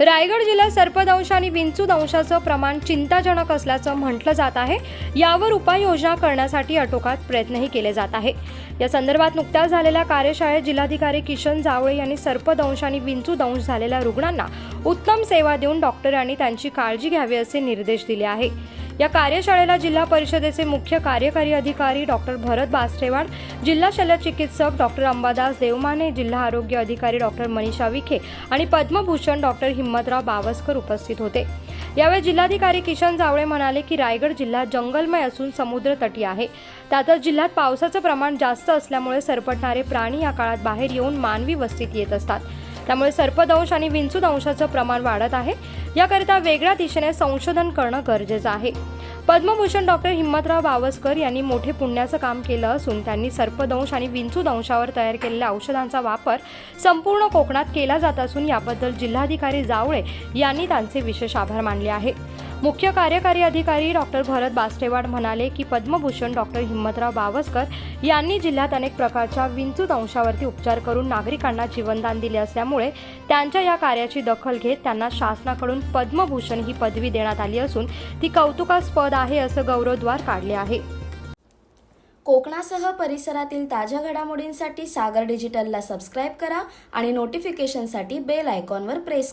रायगड जिल्ह्यात सर्पदंश आणि विंचू दंशाचं प्रमाण चिंताजनक असल्याचं म्हटलं जात आहे. यावर उपाययोजना करण्यासाठी आटोकात प्रयत्नही केले जात आहे. या संदर्भात नुकत्याच झालेल्या कार्यशाळेत जिल्हाधिकारी किशन जावळे यांनी सर्पदंश आणि विंचू दंश झालेल्या रुग्णांना उत्तम सेवा देऊन डॉक्टरांनी त्यांची काळजी घ्यावी असे निर्देश दिले आहे. या कार्यशाळेला जिल्हा परिषदेचे मुख्य कार्यकारी अधिकारी डॉक्टर भरत बासरेवाड जिल्हा शल्यचिकित्सक डॉक्टर अंबादास देवमाने जिल्हा आरोग्य अधिकारी डॉक्टर मनीषा विखे आणि पद्मभूषण डॉक्टर हिम्मतराव बावस्कर उपस्थित होते. यावेळी जिल्हाधिकारी किशन जावळे म्हणाले की रायगड जिल्हा जंगलमय असून समुद्र तटी आहे. त्यातच जिल्ह्यात पावसाचं प्रमाण जास्त असल्यामुळे सरपटणारे प्राणी या काळात बाहेर येऊन मानवी वस्तीत येत असतात. त्यामुळे सर्पदंश आणि विंचूदंशाचं प्रमाण वाढत आहे. याकरिता वेगळ्या दिशेने संशोधन करणं गरजेचं आहे. पद्मभूषण डॉक्टर हिम्मतराव बावसकर यांनी मोठे पुण्याचं काम केलं असून त्यांनी सर्पदंश आणि विंचूदंशावर तयार केलेल्या औषधांचा वापर संपूर्ण कोकणात केला जात असून याबद्दल जिल्हाधिकारी जावळे यांनी त्यांचे विशेष आभार मानले आहे मुख्य कार्यकारी अधिकारी डॉक्टर भरत बास्टेवाड म्हणाले की पद्मभूषण डॉक्टर हिम्मतराव बावस्कर यांनी जिल्ह्यात अनेक प्रकारच्या विंचूत अंशावरती उपचार करून नागरिकांना जीवनदान दिले असल्यामुळे त्यांच्या या कार्याची दखल घेत त्यांना शासनाकडून पद्मभूषण ही पदवी देण्यात आली असून ती कौतुकास्पद आहे असं गौरवद्वार काढले आहे. कोकणासह परिसरातील ताज्या घडामोडींसाठी सागर डिजिटलला सबस्क्राईब करा आणि नोटिफिकेशनसाठी बेल आयकॉनवर प्रेस करा.